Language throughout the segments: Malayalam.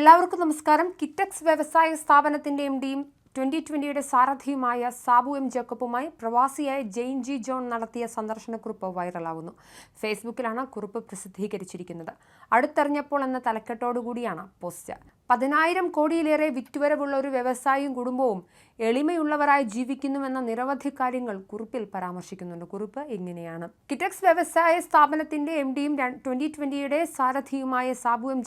എല്ലാവർക്കും നമസ്കാരം. കിറ്റക്സ് വ്യവസായ സ്ഥാപനത്തിന്റെ എം ഡിയും ട്വന്റി ട്വന്റിയുടെ സാരഥിയുമായ സാബു എം ജേക്കബുമായി പ്രവാസിയായ ജെയിൻ ജി ജോൺ നടത്തിയ സന്ദർശനക്കുറിപ്പ് വൈറലാകുന്നു ഫേസ്ബുക്കിലാണ് കുറിപ്പ് പ്രസിദ്ധീകരിച്ചിരിക്കുന്നത്. അടുത്തെറിഞ്ഞപ്പോൾ എന്ന തലക്കെട്ടോടുകൂടിയാണ് പോസ്റ്റ് പതിനായിരം കോടിയിലേറെ വിറ്റുവരവുള്ള ഒരു വ്യവസായിയും കുടുംബവും എളിമയുള്ളവരായി ജീവിക്കുന്നുവെന്ന നിരവധി കാര്യങ്ങൾ കുറിപ്പിൽ പരാമർശിക്കുന്നുണ്ട്. കുറിപ്പ് ഇങ്ങനെയാണ്. കിറ്റക്സ് വ്യവസായ സ്ഥാപനത്തിന്റെ എം ഡിയും ട്വന്റി ട്വന്റിയുടെ സാരഥിയുമായ സാബു എം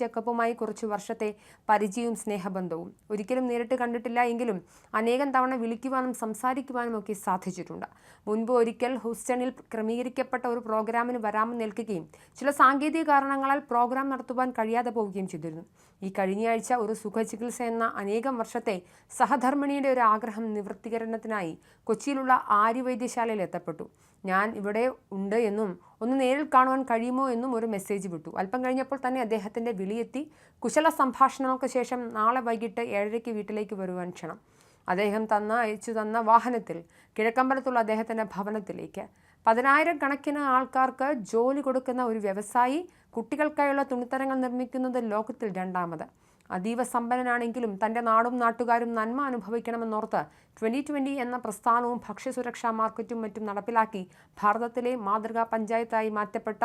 കുറച്ചു വർഷത്തെ പരിചയവും സ്നേഹബന്ധവും. ഒരിക്കലും നേരിട്ട് കണ്ടിട്ടില്ല എങ്കിലും അനേകം തവണ വിളിക്കുവാനും സംസാരിക്കുവാനും ഒക്കെ സാധിച്ചിട്ടുണ്ട്. മുൻപ് ഒരിക്കൽ ഹൂസ്റ്റണിൽ ക്രമീകരിക്കപ്പെട്ട ഒരു പ്രോഗ്രാമിന് വരാമെന്ന് നിൽക്കുകയും ചില സാങ്കേതിക കാരണങ്ങളാൽ പ്രോഗ്രാം നടത്തുവാൻ കഴിയാതെ പോവുകയും ചെയ്തിരുന്നു. ഈ കഴിഞ്ഞയാഴ്ച ഒരു സുഖചികിത്സ എന്ന അനേകം വർഷത്തെ സഹധർമ്മിണിയുടെ ഒരു ആഗ്രഹം നിവൃത്തികരണത്തിനായി കൊച്ചിയിലുള്ള ആര്യവൈദ്യശാലയിൽ എത്തപ്പെട്ടു. ഞാൻ ഇവിടെ ഉണ്ട് എന്നും ഒന്ന് നേരിൽ കാണുവാൻ കഴിയുമോ എന്നും ഒരു മെസ്സേജ് വിട്ടു. അല്പം കഴിഞ്ഞപ്പോൾ തന്നെ അദ്ദേഹത്തിന്റെ വിളിയെത്തി കുശല സംഭാഷണങ്ങൾക്ക് ശേഷം നാളെ വൈകിട്ട് ഏഴരയ്ക്ക് വീട്ടിലേക്ക് വരുവാൻ ക്ഷണം. അദ്ദേഹം തന്ന അയച്ചു തന്ന വാഹനത്തിൽ കിഴക്കമ്പലത്തുള്ള അദ്ദേഹത്തിന്റെ ഭവനത്തിലേക്ക്. പതിനായിരം കണക്കിന് ആൾക്കാർക്ക് ജോലി കൊടുക്കുന്ന ഒരു വ്യവസായി കുട്ടികൾക്കായുള്ള തുണിത്തരങ്ങൾ നിർമ്മിക്കുന്നത് ലോകത്തിൽ രണ്ടാമത്. അതീവ സമ്പന്നനാണെങ്കിലും തന്റെ നാടും നാട്ടുകാരും നന്മ അനുഭവിക്കണമെന്നോർത്ത് ട്വന്റി ട്വന്റി എന്ന പ്രസ്ഥാനവും ഭക്ഷ്യസുരക്ഷാ മാർക്കറ്റും മറ്റും നടപ്പിലാക്കി ഭാരതത്തിലെ മാതൃകാ പഞ്ചായത്തായി മാറ്റപ്പെട്ട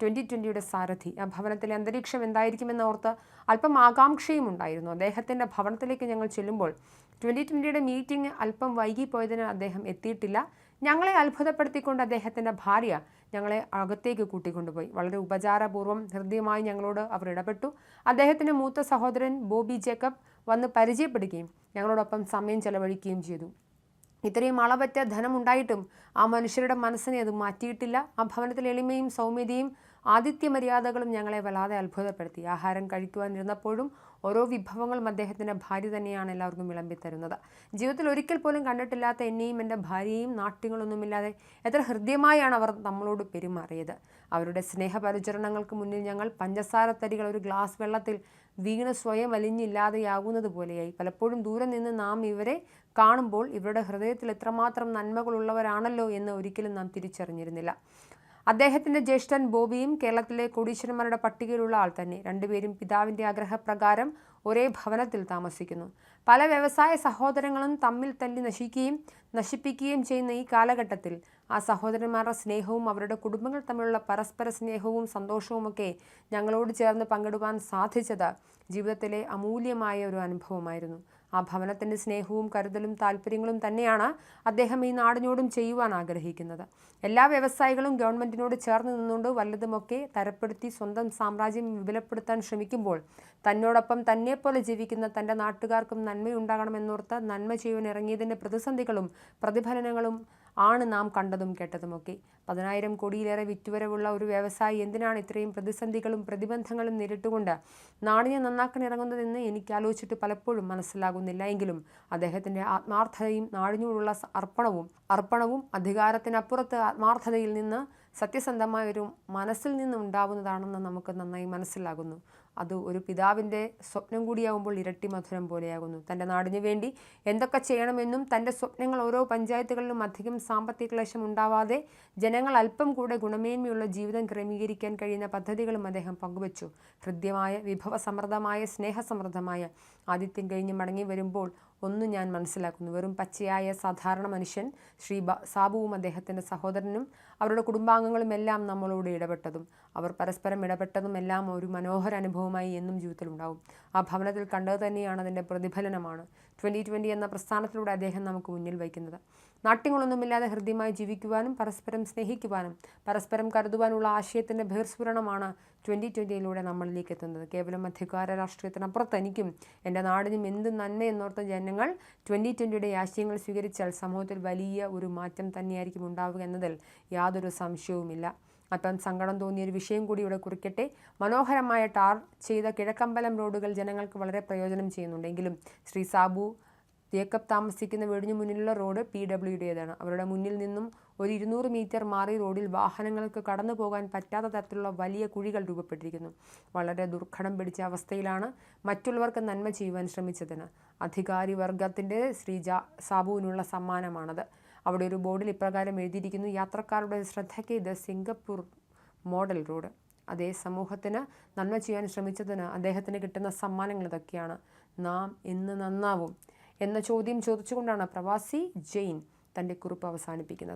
ട്വന്റി ട്വന്റിയുടെ സാരഥി. ആ ഭവനത്തിലെ അന്തരീക്ഷം എന്തായിരിക്കുമെന്നോർത്ത് അല്പം ആകാംക്ഷയും ഉണ്ടായിരുന്നു അദ്ദേഹത്തിന്റെ ഭവനത്തിലേക്ക് ഞങ്ങൾ ചെല്ലുമ്പോൾ ട്വന്റി ട്വന്റിയുടെ മീറ്റിംഗ് അല്പം വൈകിപ്പോയതിനാൽ അദ്ദേഹം എത്തിയിട്ടില്ല. ഞങ്ങളെ അത്ഭുതപ്പെടുത്തിക്കൊണ്ട് അദ്ദേഹത്തിന്റെ ഭാര്യ ഞങ്ങളെ അകത്തേക്ക് കൂട്ടിക്കൊണ്ടുപോയി. വളരെ ഉപചാരപൂർവം ഹൃദ്യമായി ഞങ്ങളോട് അവർ ഇടപെട്ടു. അദ്ദേഹത്തിന്റെ മൂത്ത സഹോദരൻ ബോബി ജേക്കബ് വന്ന് പരിചയപ്പെടുകയും ഞങ്ങളോടൊപ്പം സമയം ചെലവഴിക്കുകയും ചെയ്തു. ഇത്രയും അളവറ്റ ധനമുണ്ടായിട്ടും ആ മനുഷ്യരുടെ മനസ്സിനെ അത് മാറ്റിയിട്ടില്ല. ആ ഭവനത്തിൽ എളിമയും സൗമ്യതയും ആതിഥ്യ മര്യാദകളും ഞങ്ങളെ വല്ലാതെ അത്ഭുതപ്പെടുത്തി. ആഹാരം കഴിക്കുവാനിരുന്നപ്പോഴും ഓരോ വിഭവങ്ങളും അദ്ദേഹത്തിന്റെ ഭാര്യ തന്നെയാണ് എല്ലാവർക്കും വിളമ്പിത്തരുന്നത്. ജീവിതത്തിൽ ഒരിക്കൽ പോലും കണ്ടിട്ടില്ലാത്ത എന്നെയും എന്റെ ഭാര്യയും നാട്യങ്ങളൊന്നുമില്ലാതെ എത്ര ഹൃദ്യമായാണ് അവർ നമ്മളോട് പെരുമാറിയത്. അവരുടെ സ്നേഹപരിചരണങ്ങൾക്ക് മുന്നിൽ ഞങ്ങൾ പഞ്ചസാര തരികൾ ഒരു ഗ്ലാസ് വെള്ളത്തിൽ വീണ് സ്വയം വലിഞ്ഞില്ലാതെയാകുന്നത് പോലെയായി. പലപ്പോഴും ദൂരെ നിന്ന് നാം ഇവരെ കാണുമ്പോൾ ഇവരുടെ ഹൃദയത്തിൽ എത്രമാത്രം നന്മകളുള്ളവരാണല്ലോ എന്ന് ഒരിക്കലും നാം തിരിച്ചറിഞ്ഞിരുന്നില്ല. അദ്ദേഹത്തിന്റെ ജ്യേഷ്ഠൻ ബോബിയും കേരളത്തിലെ കോടീശ്വരന്മാരുടെ പട്ടികയിലുള്ള ആൾ തന്നെ. രണ്ടുപേരും പിതാവിന്റെ ആഗ്രഹപ്രകാരം ഒരേ ഭവനത്തിൽ താമസിക്കുന്നു. പല വ്യവസായ സഹോദരങ്ങളും തമ്മിൽ തല്ലി നശിക്കുകയും നശിപ്പിക്കുകയും ചെയ്യുന്ന ഈ കാലഘട്ടത്തിൽ ആ സഹോദരന്മാരുടെ സ്നേഹവും അവരുടെ കുടുംബങ്ങൾ തമ്മിലുള്ള പരസ്പര സ്നേഹവും സന്തോഷവുമൊക്കെ ഞങ്ങളോട് ചേർന്ന് പങ്കിടുവാൻ സാധിച്ചത് ജീവിതത്തിലെ അമൂല്യമായ ഒരു അനുഭവമായിരുന്നു. ആ ഭവനത്തിന്റെ സ്നേഹവും കരുതലും താല്പര്യങ്ങളും തന്നെയാണ് അദ്ദേഹം ഈ നാടിനോടും ചെയ്യുവാൻ ആഗ്രഹിക്കുന്നത്. എല്ലാ വ്യവസായികളും ഗവൺമെന്റിനോട് ചേർന്ന് നിന്നുകൊണ്ട് വല്ലതുമൊക്കെ തരപ്പെടുത്തി സ്വന്തം സാമ്രാജ്യം വിപുലപ്പെടുത്താൻ ശ്രമിക്കുമ്പോൾ തന്നോടൊപ്പം തന്നെപ്പോലെ ജീവിക്കുന്ന തന്റെ നാട്ടുകാർക്കും നന്മയുണ്ടാകണമെന്നോർത്ത് നന്മ ചെയ്യുവാൻ ഇറങ്ങിയതിന്റെ പ്രതിസന്ധികളും പ്രതിഫലനങ്ങളും ആണ് നാം കണ്ടതും കേട്ടതുമൊക്കെ പതിനായിരം കോടിയിലേറെ വിറ്റുവരവുള്ള ഒരു വ്യവസായി എന്തിനാണ് ഇത്രയും പ്രതിസന്ധികളും പ്രതിബന്ധങ്ങളും നേരിട്ടുകൊണ്ട് നാടിനെ നന്നാക്കാൻ ഇറങ്ങുന്നതെന്ന് എനിക്ക് ആലോചിച്ചിട്ട് പലപ്പോഴും മനസ്സിലാകുന്നില്ല എങ്കിലും അദ്ദേഹത്തിന്റെ ആത്മാർത്ഥതയും നാടിനോടുള്ള അർപ്പണവും അർപ്പണവും അധികാരത്തിനപ്പുറത്ത് ആത്മാർത്ഥതയിൽ നിന്ന് സത്യസന്ധമായ ഒരു മനസ്സിൽ നിന്ന് ഉണ്ടാവുന്നതാണെന്ന് നമുക്ക് നന്നായി മനസ്സിലാകുന്നു. അത് ഒരു പിതാവിന്റെ സ്വപ്നം കൂടിയാകുമ്പോൾ ഇരട്ടി മധുരം പോലെയാകുന്നു. തന്റെ നാടിനു വേണ്ടി എന്തൊക്കെ ചെയ്യണമെന്നും തന്റെ സ്വപ്നങ്ങൾ ഓരോ പഞ്ചായത്തുകളിലും അധികം സാമ്പത്തിക ക്ലേശം ഉണ്ടാവാതെ ജനങ്ങൾ അല്പം കൂടെ ഗുണമേന്മയുള്ള ജീവിതം ക്രമീകരിക്കാൻ കഴിയുന്ന പദ്ധതികളും അദ്ദേഹം പങ്കുവച്ചു. ഹൃദ്യമായ വിഭവസമൃദ്ധമായ സ്നേഹസമൃദ്ധമായ ആദിത്യം കഴിഞ്ഞ് മടങ്ങി വരുമ്പോൾ ഒന്നും ഞാൻ മനസ്സിലാക്കുന്നു. വെറും പച്ചയായ സാധാരണ മനുഷ്യൻ ശ്രീ സാബുവും അദ്ദേഹത്തിന്റെ സഹോദരനും അവരുടെ കുടുംബാംഗങ്ങളും എല്ലാം നമ്മളോട് ഇടപെട്ടതും അവർ പരസ്പരം ഇടപെട്ടതും എല്ലാം ഒരു മനോഹര അനുഭവമായി എന്നും ജീവിതത്തിലുണ്ടാവും. ആ ഭവനത്തിൽ കണ്ടത് തന്നെയാണ് അതിന്റെ പ്രതിഫലനമാണ്. ട്വന്റി ട്വന്റി എന്ന പ്രസ്ഥാനത്തിലൂടെ അദ്ദേഹം നമുക്ക് മുന്നിൽ വയ്ക്കുന്നത്. നാട്യങ്ങളൊന്നുമില്ലാതെ ഹൃദ്യമായി ജീവിക്കുവാനും പരസ്പരം സ്നേഹിക്കുവാനും പരസ്പരം കരുതുവാനുള്ള ആശയത്തിന്റെ ബഹിർസ്ഫുരണമാണ് ട്വന്റി ട്വന്റിയിലൂടെ നമ്മളിലേക്ക് എത്തുന്നത്. കേവലം അധികാര രാഷ്ട്രീയത്തിനപ്പുറത്ത് എനിക്കും എന്റെ നാടിനും എന്ത് നന്മയെന്നോർത്ത ജനങ്ങൾ ട്വന്റി ട്വന്റിയുടെ ആശയങ്ങൾ സ്വീകരിച്ചാൽ സമൂഹത്തിൽ വലിയ ഒരു മാറ്റം തന്നെയായിരിക്കും ഉണ്ടാവുക എന്നതിൽ യാതൊരു സംശയവുമില്ല. അപ്പം സങ്കടം തോന്നിയ ഒരു വിഷയം കൂടി ഇവിടെ കുറിക്കട്ടെ. മനോഹരമായ ടാർ ചെയ്ത കിഴക്കമ്പലം റോഡുകൾ ജനങ്ങൾക്ക് വളരെ പ്രയോജനം ചെയ്യുന്നുണ്ടെങ്കിലും ശ്രീ സാബു ജേക്കബ് താമസിക്കുന്ന വീടിന് മുന്നിലുള്ള റോഡ് പി ഡബ്ല്യുയുടേതാണ് അവരുടെ മുന്നിൽ നിന്നും ഒരു ഇരുന്നൂറ് മീറ്റർ മാറി റോഡിൽ വാഹനങ്ങൾക്ക് കടന്നു പോകാൻ പറ്റാത്ത തരത്തിലുള്ള വലിയ കുഴികൾ രൂപപ്പെട്ടിരിക്കുന്നു. വളരെ ദുർഘടം പിടിച്ച അവസ്ഥയിലാണ് മറ്റുള്ളവർക്ക് നന്മ ചെയ്യുവാൻ ശ്രമിച്ചതിന്. അധികാരി വർഗത്തിന്റെ ശ്രീ ജാ സാബുവിനുള്ള സമ്മാനമാണത്. അവിടെ ഒരു ബോർഡിൽ ഇപ്രകാരം എഴുതിയിരിക്കുന്നു യാത്രക്കാരുടെ ശ്രദ്ധയ്ക്ക് ഇത് സിംഗപ്പൂർ മോഡൽ റോഡ്. അതേ സമൂഹത്തിന് നന്മ ചെയ്യാൻ ശ്രമിച്ചതിന് അദ്ദേഹത്തിന് കിട്ടുന്ന സമ്മാനങ്ങൾ ഇതൊക്കെയാണ്. നാം ഇന്ന് നന്നാവും. എന്ന ചോദ്യം ചോദിച്ചുകൊണ്ടാണ് പ്രവാസി ജെയിൻ തന്റെ കുറിപ്പ് അവസാനിപ്പിക്കുന്നത്.